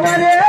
म्हणे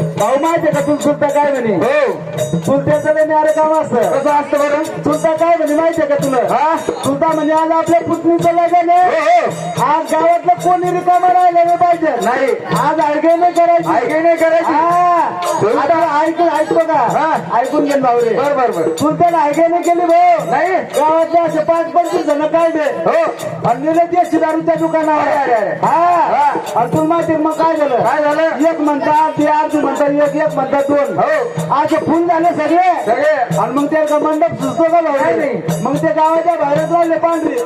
भाऊ माहितीये का चुलता काय म्हणे? हो. चुलत्याचं लय न्यारं काम असतं कसं असतं बरं? चुलता काय म्हणे माहितीये का तुला? हा? चुलता म्हणजे आज आपल्या पुतणीचं लग्न. आहे हो हो. आज गावातलं कोणी रिकामं राहिलं नाही पाहिजे. नाही. आज अडगे नाही करायची. ऐके नाही करायची. हा. आता ऐकून ऐकतो का हा. ऐकून घे भाऊ रे बर बर बर. चुलत्याला ऐकाय नाही केली भाऊ. नाही? गावातले असे पाच पंचवीस जण काढले हो. आणि नेले ते दारूच्या दुकानावर. अरे, अरे, अरे. हा. आणि तुला माहिती मग काय झालं? काय झालं? एक म्हणतात ते अर्धी म्हणतात एक एक म्हणतात दोन. हो. असे फुल झाले सगळे. सगळे. आणि मग ते मंडप सुचतो का भाऊ नाही, नाही. मग ते गावाच्या बाहेरच राहिले पांढरे.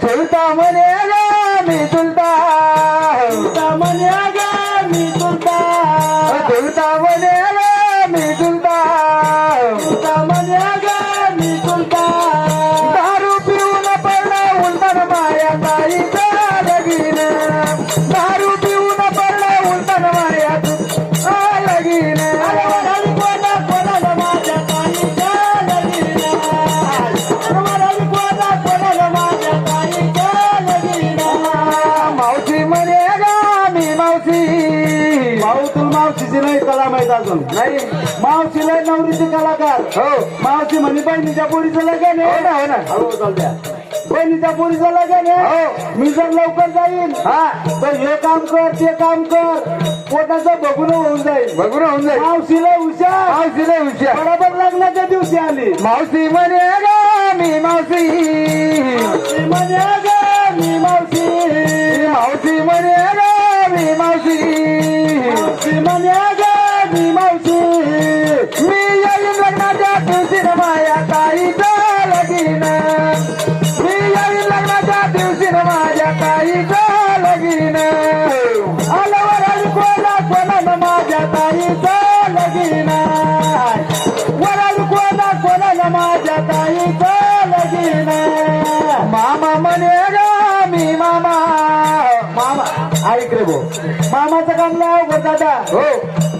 चुलता म्हणे ग मी चुलता चुलता म्हणे ग मी चुलता चुलता म्हणे अजून. नाही. मावशीला नवरीचे कलाकार. हो. मावशी म्हणे बहिणीच्या पोरीचं लगन हो आहे ना हो ना. हळू चाल द्या. बहिणीच्या पोरीचं लगन आहे. हो. मी जर लवकर जाईन हा. तर हे काम कर ते काम कर. पोटाचं बघून होऊन जाईल बघून होऊन जाईल मावशीला हुशार. मावशीला हुशार. बरोबर लग्नाच्या दिवशी आली. मावशी म्हणे ग मी मावशी. ती म्हणे ग मी मावशी. मावशी म्हणे ग मी मावशी. मामा म्हणे ग मी मामा. मामा ऐक रे भाऊ. मामाचं काम अवघड दादा. हो.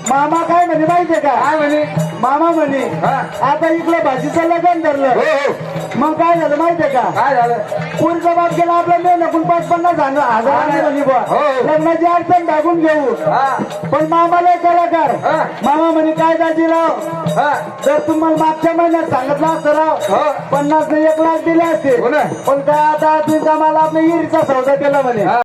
मामा काय म्हणे माहितीये का? काय म्हणे? मामा म्हणे हा. आता इकडं भाजीचं लग्न हो धरलं हो. मग काय झालं माहितीये का? काय झालं? पुढचा बाप गेला आपला मेन आपण पाच पन्नास हजार. लग्नाची अडचण भागून घेऊ. हा. पण मामाला कलाकार. मामा म्हणे काय दाजी राव? हा. जर तुम्हाला मागच्या महिन्यात सांगितलं असतं राव हो. पन्नास एक लाख दिले असते. हो. पण काय आता तुम्ही आम्हाला आपल्या हिरीचा सौदा केला म्हणे.